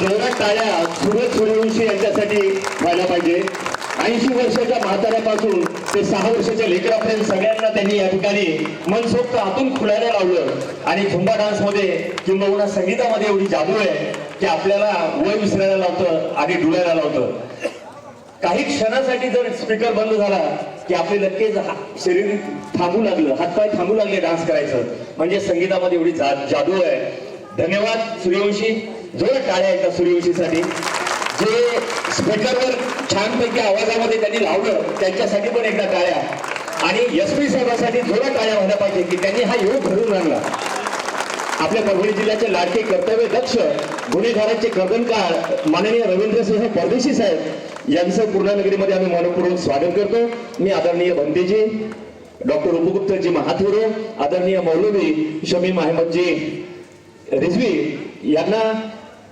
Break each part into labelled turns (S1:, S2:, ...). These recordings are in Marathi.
S1: जोरात टाळ्या सुरज सूर्यवंशी यांच्यासाठी व्हायला पाहिजे. ऐंशी वर्षाच्या म्हाताऱ्यापासून ते सहा वर्षाच्या लेकरापर्यंत सगळ्यांना त्यांनी या ठिकाणी मनसोक्त आतून खुलायला लावलं. आणि झुंबा डान्समध्ये किंबहुना संगीतामध्ये एवढी जादू आहे की आपल्याला वय विसरायला लावतं आणि डुलायला लावतं. काही क्षणासाठी जर स्पीकर बंद झाला की आपले नक्कीच हा- शरीर थांबू लागलं हातपाय थांबू लागले डान्स करायचं. म्हणजे संगीतामध्ये एवढी जा- जादू आहे. धन्यवाद सूर्यवंशी. जोर टाळ्या एकदा सूर्यवंशीसाठी जे स्पीकरवर छानपैकी आवाजामध्ये त्यांनी लावलं त्यांच्यासाठी पण एकदा टाळ्या. आणि एस पी साहेबांसाठी जोरात टाळ्या व्हायला पाहिजे की त्यांनी हा योग घडून आणला. आपल्या परभणी जिल्ह्याचे लाडके कर्तव्य दक्ष गुन्हेगारांचे गगनकार माननीय रवींद्रसिंह परदेशी साहेब यांचं पूर्णानगरीमध्ये आम्ही मनपूर्वक स्वागत करतो. मी आदरणीय बंदेजी डॉक्टर उपगुप्तजी महाथुरे आदरणीय मौलवी शमीम अहमदजी रिझवी यांना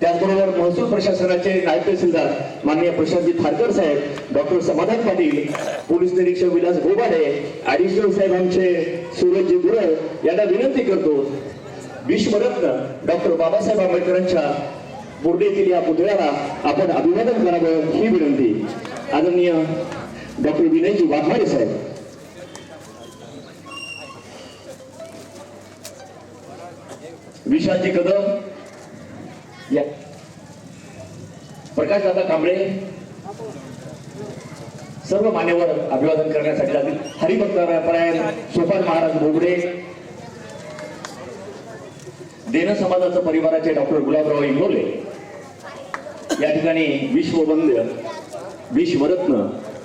S1: त्याचबरोबर महसूल प्रशासनाचे नायब तहसीलदार माननीय प्रशांतजी थारकर साहेब डॉक्टर समाधान पाटील पोलीस निरीक्षक विलास गोबाडे ऍडिशनल साहेब आमचे सूरजजी गुरळ यांना विनंती करतो. विश्वरत्न डॉक्टर बाबासाहेब आंबेडकरांच्या बोर्डे येथील या पुतळ्याला आपण अभिवादन करावं ही विनंती. आदरणीय डॉक्टर विनयजी वाघमारे साहेब. विशालजी कदम या. प्रकाश दादा कांबळे. सर्व मान्यवर अभिवादन करण्यासाठी लागतील हरिभक्तरायण सोपान महाराज बोबडे देन समाजाचं परिवाराचे डॉक्टर गुलाबराव इंगोले. या ठिकाणी विश्ववंद्य विश्वरत्न